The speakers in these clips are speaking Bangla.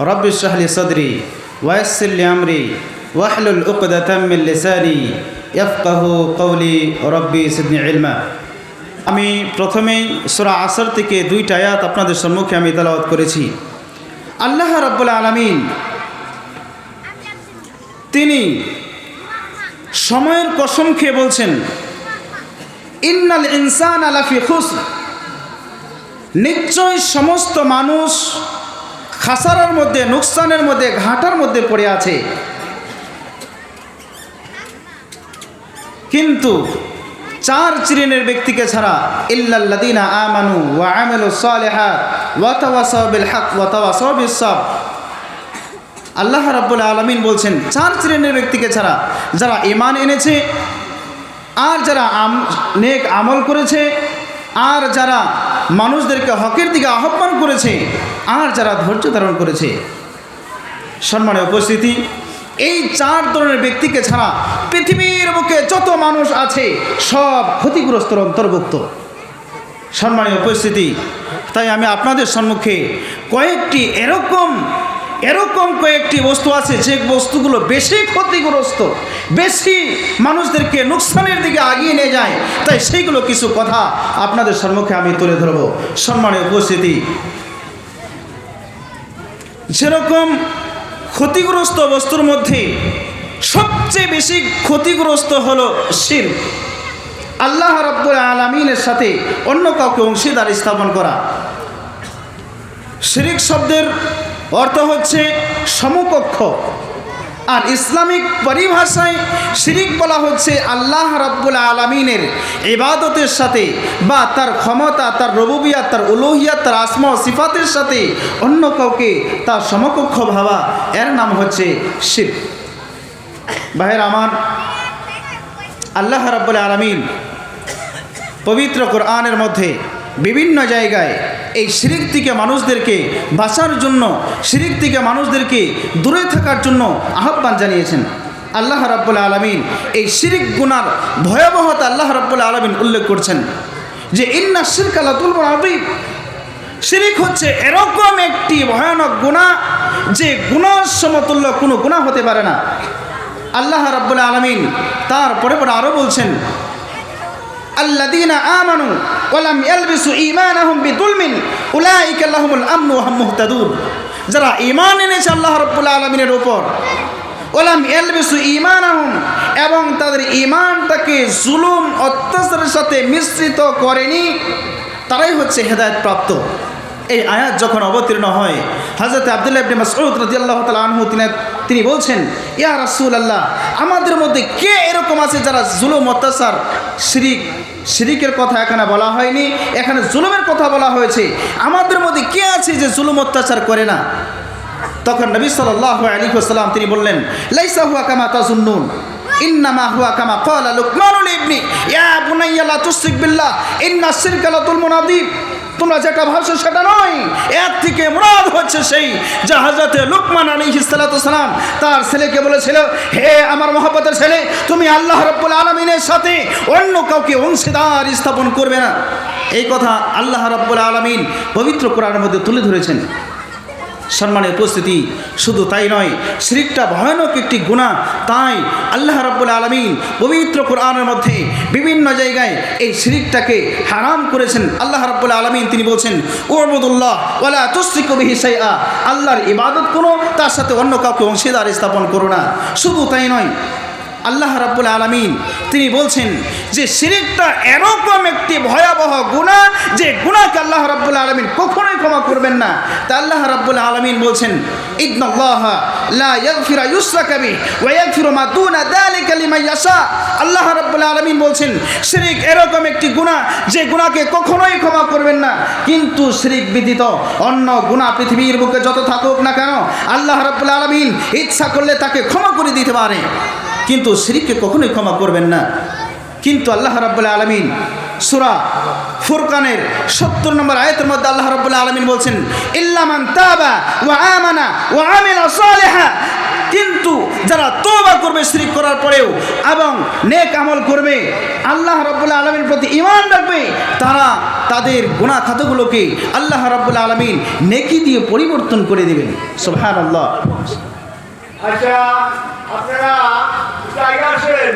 رب اشرح لي صدري ويسر لي أمري واحلل عقدة من لساني يفقه قولي ربي زدني علما আমি প্রথমেই সূরা আসর থেকে দুইটা আয়াত আপনাদের সম্মুখে আমি তেলাওয়াত করেছি আল্লাহ রাব্বুল আলামিন তিনি সময়ের কসম খেয়ে বলছেন ইন্নাল ইনসান আলাফি খুস নিশ্চয় সমস্ত মানুষ খাসারার মধ্যে, নুকসানের মধ্যে, ঘাটার মধ্যে পড়ে আছে। কিন্তু চার শ্রেণির ব্যক্তিকে ছাড়া ইল্লাল্লাদিনা আমানু ওয়া আমিলু সালিহাত ওয়া তাওয়াসাউ হক ওয়া তাওয়াসাউ বিস আল্লাহ রাব্বুল আলামিন বলছেন, চার শ্রেণির ব্যক্তিকে ছাড়া যারা ঈমান এনেছে আর যারা নেক আমল করেছে আর যারা মানুষদেরকে হকের দিকে আহ্বান করেছে, আর যারা ধৈর্য ধারণ করেছে। সম্মানের উপস্থিতি, এই চার ধরনের ব্যক্তিকে ছাড়া পৃথিবীর বুকে যত মানুষ আছে, সব ক্ষতিগ্রস্তর অন্তর্ভুক্ত। সম্মানীয় উপস্থিতি, তাই আমি আপনাদের সম্মুখে কয়েকটি এরকম এরকম কয়েকটি বস্তু আছে, যে বস্তুগুলো বেশি ক্ষতিগ্রস্ত। বেশি মানুষদেরকে নুকসানের দিকে আগিয়ে নিয়ে যায়, তাই সেইগুলো কিছু কথা আপনাদের সম্মুখে আমি তুলে ধরব। সম্মানের উপস্থিতি, যেরকম ক্ষতিগ্রস্ত বস্তুর মধ্যে সবচেয়ে বেশি ক্ষতিগ্রস্ত হলো শির। আল্লাহ রব্বুল আলমিনের সাথে অন্য কাউকে অংশীদার স্থাপন করা। শিরিক শব্দের অর্থ হচ্ছে সমকক্ষ। আর ইসলামিক পরিভাষায় শিরিক বলা হচ্ছে আল্লাহ রাব্বুল আলমিনের ইবাদতের সাথে বা তার ক্ষমতা, তার রবুবিয়া তার উলোহিয়া তার আসমা সিফাতের সাথে অন্য কাউকে তার সমকক্ষ ভাবা। এর নাম হচ্ছে শিব ভাইয়ের আমার, আল্লাহ রাব্বুল আলমিন পবিত্র কোরআনের মধ্যে বিভিন্ন জায়গায় এই শিরিক থেকে মানুষদেরকে বাঁচার জন্য, শিরিক থেকে মানুষদেরকে দূরে থাকার জন্য আহ্বান জানিয়েছেন আল্লাহ রাব্বুল আলমিন। এই শিরিক গুনার ভয়াবহতা আল্লাহ রাব্বুল আলমিন উল্লেখ করছেন যে, ইন্না শিরক আলাতুল আবিব শিরিক হচ্ছে এরকম একটি ভয়ানক গুণা যে গুণার সমতুল্য কোনো গুণা হতে পারে না। আল্লাহ রাব্বুল আলমিন তারপরে পরে আরও বলছেন আল্লাদিনা আমানু ওয়ালাম ইয়ালবিসু ঈমানাহুম বিদুলমিন উলাইকা লাহুমুল আমনু ওয়া হুম মুহতাদুন। যারা ঈমান এনেছে আল্লাহ রাব্বুল আলামিনের উপর ওলাম ইয়ালবিসু ঈমানাহুম, এবং তাদের ঈমানটাকে জুলুম, অত্যাচারের সাথে মিশ্রিত করেনি, তারাই হচ্ছে হেদায়েত প্রাপ্ত। এই আয়াত যখন অবতীর্ণ হয় হজরত আবদুল্লাহ ইবনে মাসউদ রাদিয়াল্লাহু তাআলা আনহু তিনি তিনি বলছেন, ইয়া রাসূলুল্লাহ, আমাদের মধ্যে কে এরকম আছে যারা জুলুম, অত্যাচার, শিরিক শিরিকের কথা এখানে বলা হয়নি, এখানে জুলুমের কথা বলা হয়েছে। আমাদের মধ্যে কে আছে যে জুলুম অত্যাচার করে না? তখন নবী সাল্লাল্লাহু আলাইহি ওয়াসাল্লাম তিনি বললেন, লাইসা হুয়া কামা তাজুন্নুন, ইন্নামা হুয়া কামা ক্বালা লুকমানুল ইবনি, ইয়া বুনাইয়া লা তুশরিক বিল্লাহ, ইন্না শিরকা লাতুল আযীম। তোমরা যেটা ভাবছ সেটা নয়। এর থেকে মুরাদ হচ্ছে সেই যা হাজরতে লুকমান আলী ইসালাতাম তার ছেলেকে বলেছিল, হে আমার মহাপতের ছেলে, তুমি আল্লাহ রব্বুল আলমিনের সাথে অন্য কাউকে অংশীদার স্থাপন করবে না। এই কথা আল্লাহ রব্বুল আলমিন পবিত্র কোরআনের মধ্যে তুলে ধরেছেন। সম্মানের উপস্থিতি। শুধু তাই নয়, শিরিকটা ভয়ানক একটি গুণা তাই আল্লাহ রাব্বুল আলমিন পবিত্র কোরআনের মধ্যে বিভিন্ন জায়গায় এই শিরিকটাকে হারাম করেছেন। আল্লাহ রাব্বুল আলমিন তিনি বলছেন ওরমদুল্লাহ ওলা তুস্তিক বিহিসাইয়া আল্লাহর ইবাদত কোনো, তার সাথে অন্য কাউকে অংশীদার স্থাপন করো না। শুধু তাই নয়, আল্লাহ রাব্বুল আলমিন তিনি বলছেন যে, শিরিকটা এরকম একটি ভয়াবহ গুণা যে গুণাকে আল্লাহ রাব্বুল আলমিন কখনোই ক্ষমা করবেন না। তা আল্লাহ রাব্বুল আলমিন বলছেন আল্লাহ রাব্বুল আলমিন বলছেন, শিরিক এরকম একটি গুণা যে গুণাকে কখনোই ক্ষমা করবেন না। কিন্তু শিরিক বিদিত অন্য গুণা পৃথিবীর বুকে যত থাকুক না কেন, আল্লাহ রাব্বুল আলমিন ইচ্ছা করলে তাকে ক্ষমা করে দিতে পারে। কিন্তু শিরিককে কখনোই ক্ষমা করবেন না। কিন্তু আল্লাহ রাব্বুল আলমিন সুরা ফুরকানের সত্তর নম্বর আয়াতের মধ্যে আল্লাহ রাব্বুল আলমিন বলছেন ইল্লামান তাবা ওয়া আমানা ওয়া আমিলা কিন্তু যারা তোবা করবে, শিরিক করার পরেও এবং নেক আমল করবে, আল্লাহ রাব্বুল আলমীর প্রতি ইমান রাখবে, তারা তাদের গুণা খাতগুলোকে আল্লাহ রাব্বুল আলমিন নেকি দিয়ে পরিবর্তন করে দেবেন। সোহান আল্লাহ আচ্ছা আপনারা আসেন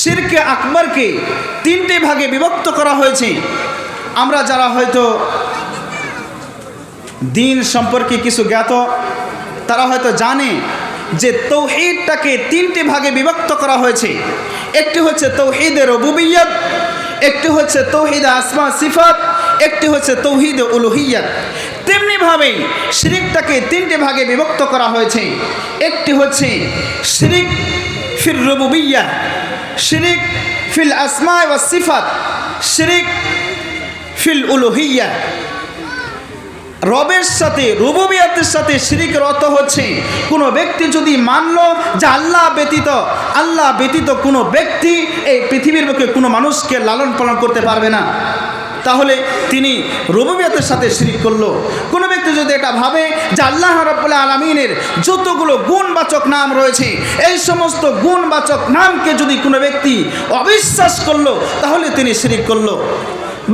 শিরকে আকবরকে তিনটে ভাগে বিভক্ত করা হয়েছে। আমরা যারা হয়তো দিন সম্পর্কে কিছু জ্ঞাত, তারা হয়তো জানে যে তৌহিদটাকে তিনটি ভাগে বিভক্ত করা হয়েছে। একটি হচ্ছে তৌহিদের রবুবিয়ত, একটি হচ্ছে তৌহিদ আসমা সিফাত, একটি হচ্ছে তৌহিদ উলুহিয়াত। তেমনিভাবেই শিরিকটাকে তিনটে ভাগে বিভক্ত করা হয়েছে। একটি হচ্ছে শিরিক ফির রবুবিয়া শিরিক ফিল আসমায় ওয়া সিফাত, শিরিক ফিল উলুহিয়া। রবের সাথে, রুবুবিয়াতের সাথে শিরিক রত হচ্ছে। কোনো ব্যক্তি যদি মানল যে আল্লাহ ব্যতীত আল্লাহ ব্যতীত কোনো ব্যক্তি এই পৃথিবীর বুকে কোনো মানুষকে লালন পালন করতে পারবে না। তাহলে তিনি রবুবিয়াতের সাথে শিরিক করল। কোনো ব্যক্তি যদি এটা ভাবে যে আল্লাহ রব্বুল্লাহ আলমিনের যতগুলো গুণবাচক নাম রয়েছে, এই সমস্ত গুণবাচক নামকে যদি কোনো ব্যক্তি অবিশ্বাস করল, তাহলে তিনি শিরিক করল।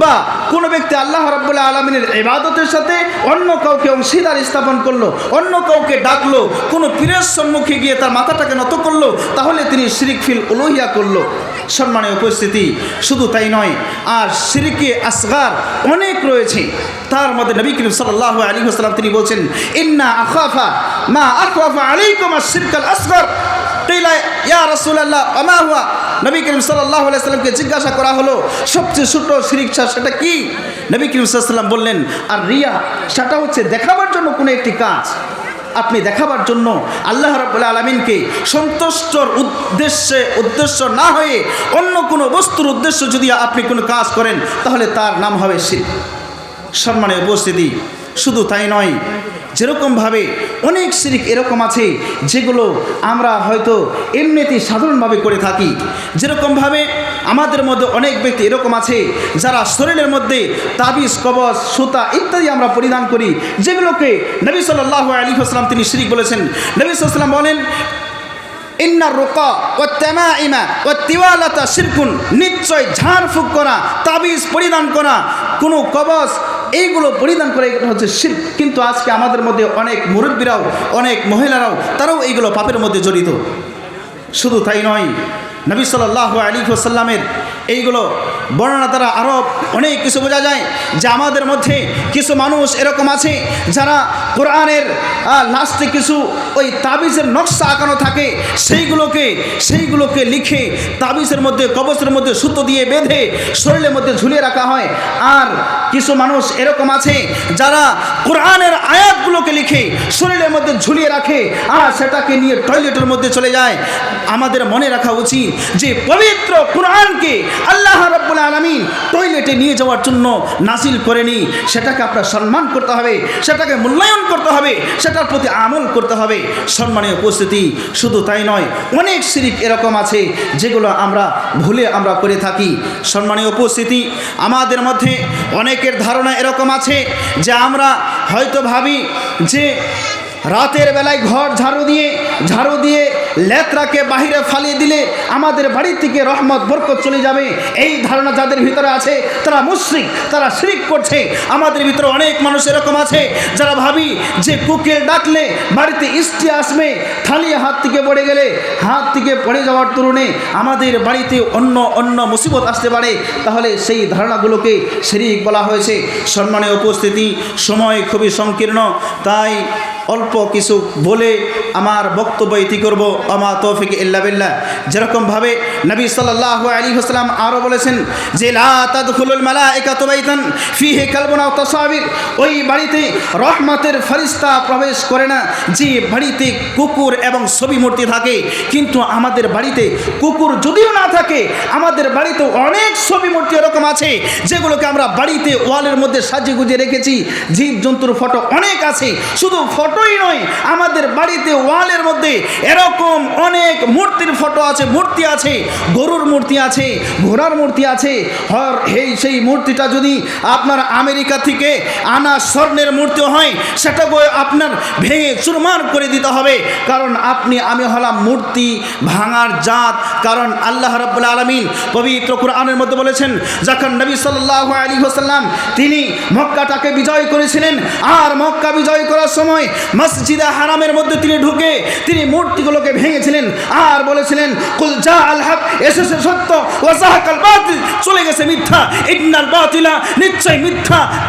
বা কোনো ব্যক্তি আল্লাহ রাব্বুল্লাহ আলমিনের ইবাদতের সাথে অন্য কাউকে অংশীদার স্থাপন করল, অন্য কাউকে ডাকলো, কোনো পীরের সম্মুখে গিয়ে তার মাথাটাকে নত করল, তাহলে তিনি শিরিক ফিল উলুহিয়া করল। সম্মানের উপস্থিতি, শুধু তাই নয়, আর শিরিকে আসগার অনেক রয়েছে। তার মধ্যে নবী করিম সাল্লাহ আলী হাসলাম তিনি বলছেন, ইন্না আখাফা মা আখাফা আলাইকুম শিরকাল আসগর আমা জিজ্ঞাসা করা হলো, সবচেয়ে সেটা কি? নবী বললেন, আর রিয়া, সেটা হচ্ছে দেখাবার জন্য কোনো একটি কাজ। আপনি দেখাবার জন্য আল্লাহ রাব্বুল আলমিনকে সন্তুষ্টর উদ্দেশ্যে, উদ্দেশ্য না হয়ে অন্য কোনো বস্তুর উদ্দেশ্য যদি আপনি কোনো কাজ করেন, তাহলে তার নাম হবে শির সম্মানের উপস্থিতি শুধু তাই নয়, যেরকমভাবে অনেক শিরিক এরকম আছে, যেগুলো আমরা হয়তো এমনিতেই সাধারণভাবে করে থাকি। যেরকমভাবে আমাদের মধ্যে অনেক ব্যক্তি এরকম আছে, যারা শরীরের মধ্যে তাবিজ কবচ সুতা ইত্যাদি আমরা পরিধান করি, যেগুলোকে নবী সাল্লাহ আলী আসলাম তিনি শিরিক বলেছেন। নবী সাল্লাম বলেন ইন্নার রোকা ও তেমা ইমা ও তিওয়ালাতা শিরকুন। নিশ্চয় ঝাড়ফুঁক করা, তাবিজ পরিধান করা, কোনো কবচ এইগুলো পরিধান করে এগুলো হচ্ছে শিল্প কিন্তু আজকে আমাদের মধ্যে অনেক মুরব্বীরাও, অনেক মহিলারাও, তারাও এইগুলো পাপের মধ্যে জড়িত। শুধু তাই নয়, নবী সাল্লাহ আলী সাল্লামের এইগুলো বর্ণনা দ্বারা আরও অনেক কিছু বোঝা যায় যে আমাদের মধ্যে কিছু মানুষ এরকম আছে যারা কোরআনের লাস্টে কিছু ওই তাবিজের নকশা আঁকানো থাকে, সেইগুলোকে সেইগুলোকে লিখে তাবিজের মধ্যে কবচের মধ্যে সুতো দিয়ে বেঁধে শরীরের মধ্যে ঝুলিয়ে রাখা হয়। আর কিছু মানুষ এরকম আছে যারা কোরআনের আয়াতগুলোকে লিখে শরীরের মধ্যে ঝুলিয়ে রাখে আর সেটাকে নিয়ে টয়লেটের মধ্যে চলে যায়। আমাদের মনে রাখা উচিত যে পবিত্র কোরআনকে আল্লাহ রাব্বুল আলমিন টয়লেটে নিয়ে যাওয়ার জন্য নাসিল করেনি সেটাকে আপনার সম্মান করতে হবে, সেটাকে মূল্যায়ন করতে হবে, সেটার প্রতি আমল করতে হবে। সম্মানীয় উপস্থিতি, শুধু তাই নয়, অনেক সিরিক এরকম আছে যেগুলো আমরা ভুলে আমরা করে থাকি। সম্মানীয় উপস্থিতি, আমাদের মধ্যে অনেকের ধারণা এরকম আছে যে আমরা হয়তো ভাবি যে রাতের বেলায় ঘর ঝাড়ু দিয়ে ঝাড়ু দিয়ে লেত্রাকে বাহিরে ফালিয়ে দিলে আমাদের বাড়ি থেকে রহমত, বরকত চলে যাবে। এই ধারণা যাদের ভিতরে আছে, তারা মুশ্রিক, তারা শিরিক করছে। আমাদের ভিতরে অনেক মানুষ এরকম আছে, যারা ভাবি যে কুকে ডাকলে বাড়িতে ইষ্টি আসবে, থালিয়ে হাত থেকে পড়ে গেলে হাত থেকে পড়ে যাওয়ার তরুণে আমাদের বাড়িতে অন্য অন্য মুসিবত আসতে পারে। তাহলে সেই ধারণাগুলোকে শিরিক বলা হয়েছে। সম্মানের উপস্থিতি, সময় খুবই সংকীর্ণ। তাই অল্প কিছু বলে আমার বক্তব্য ইতি করব আমা তৌফিক ইল্লা বিল্লাহ। যেরকমভাবে নবী সাল্লাল্লাহু আলাইহি ওয়াসাল্লাম আরও বলেছেন যে, লা তাদখুলুল মালাইকাতু বাইতান ফিহি কালবুন তাসাবির। ওই বাড়িতে রহমতের ফরিস্তা প্রবেশ করে না, যে বাড়িতে কুকুর এবং ছবি মূর্তি থাকে। কিন্তু আমাদের বাড়িতে কুকুর যদিও না থাকে, আমাদের বাড়িতে অনেক ছবি মূর্তি এরকম আছে, যেগুলোকে আমরা বাড়িতে ওয়ালের মধ্যে সাজিয়ে গুজিয়ে রেখেছি। জীব জন্তুর ফটো অনেক আছে, শুধু ফটোই নয়। আমাদের বাড়িতে ওয়ালের মধ্যে এরকম অনেক মূর্তির ফটো আছে, মূর্তি আছে, গরুর মূর্তি আছে, ঘোড়ার মূর্তি আছে। হর, এই সেই মূর্তিটা যদি আপনার আমেরিকা থেকে আনা স্বর্ণের মূর্তি হয় সেটাকে আপনার ভেঙে চুরমার করে দিতে হবে। কারণ আপনি, আমি হলাম মূর্তি ভাঙার জাত। কারণ আল্লাহ রাব্বুল আলামিন পবিত্র কোরআনের মধ্যে বলেছেন, যখন নবী সাল্লাল্লাহু আলাইহি ওয়াসাল্লাম তিনি মক্কাটাকে বিজয় করেছিলেন, আর মক্কা বিজয় করার সময় মসজিদে হারামের মধ্যে তিনি ঢুকে তিনি মূর্তিগুলোকে ভেঙেছিলেন, আর বলেছিলেন, কুল জা আল হক এসেছে সত্য বাতিল চলে গেছে মিথ্যা, ইন্নাল বাতিলা নিশ্চয় মিথ্যা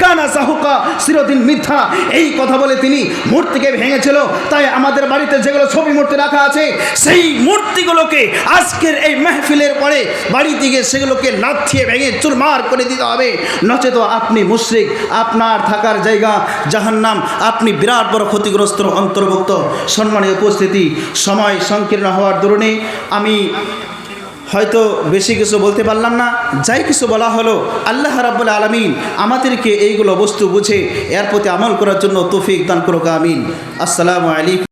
কানা সাহুকা, চিরদিন মিথ্যা। এই কথা বলে তিনি মূর্তিকে ভেঙেছিল, তাই আমাদের বাড়িতে যেগুলো ছবি মূর্তি রাখা আছে, সেই মূর্তিগুলোকে আজকের এই মেহফিলের পরে বাড়ি থেকে সেগুলোকে লাথিয়ে ভেঙে চুরমার করে দিতে হবে। নচেত আপনি মুশরিক, আপনার থাকার জায়গা জাহান্নাম, আপনি বিরাট বড় ক্ষতিগ্রস্ত অন্তর্ভুক্ত। সম্মানীয় উপস্থিতি, সময় সংকীর্ণ হওয়ার দরুনে আমি হয়তো বেশি কিছু বলতে পারলাম না। যাই কিছু বলা হলো, আল্লাহ রাব্বুল আলমিন আমাদেরকে এইগুলো বস্তু বুঝে এর প্রতি আমল করার জন্য তৌফিক দান করুক, আমিন। আসসালামু আলাইকুম।